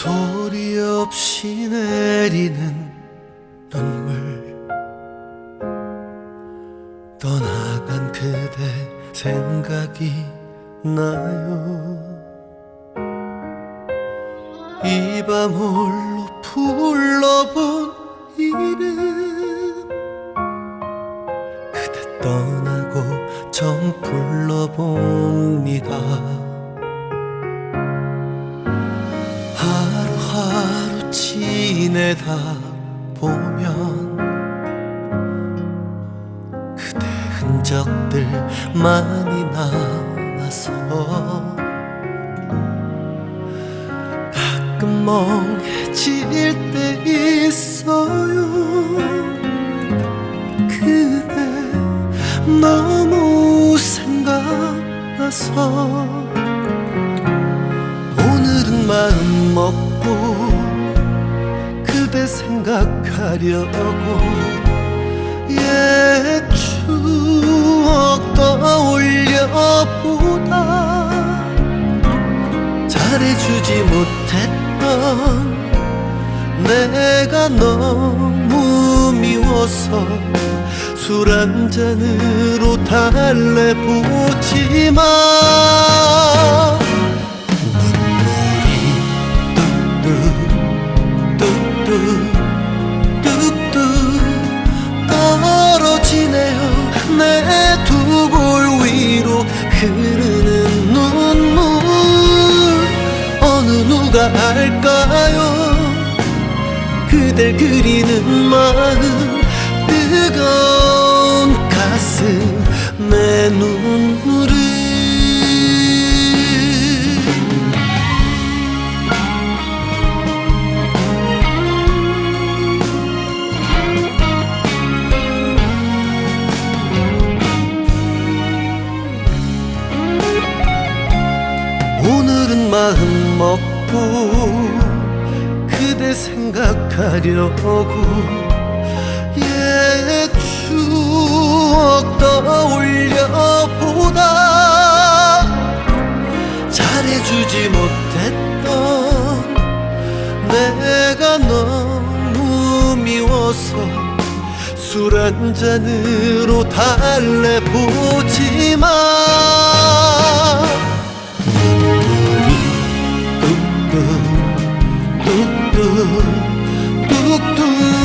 소리 없이 내리는 눈물. 떠나간 그대 생각이 나요. 이 밤 홀로 불러본 이름 그대 떠나고 처음 불러봅니다 지내다 보면 그대 흔적들 많이 남아서 가끔 멍해질 때 있어요. 그대 너무 생각나서 오늘은 마음 먹고 그대 생각하려고 옛 추억 떠올려보다 잘해주지 못했던 내가 너무 미워서 술 한 잔으로 달래보지만 흐르는 눈물. 어느 누가 알까요? 그댈 그리는 마음. 뜨거운 가슴 내눈 마음 먹고 그대 생각하려고 옛 추억 떠올려보다 잘해주지 못했던 내가 너무 미워서 술 한 잔으로 달래보지만 뚝뚝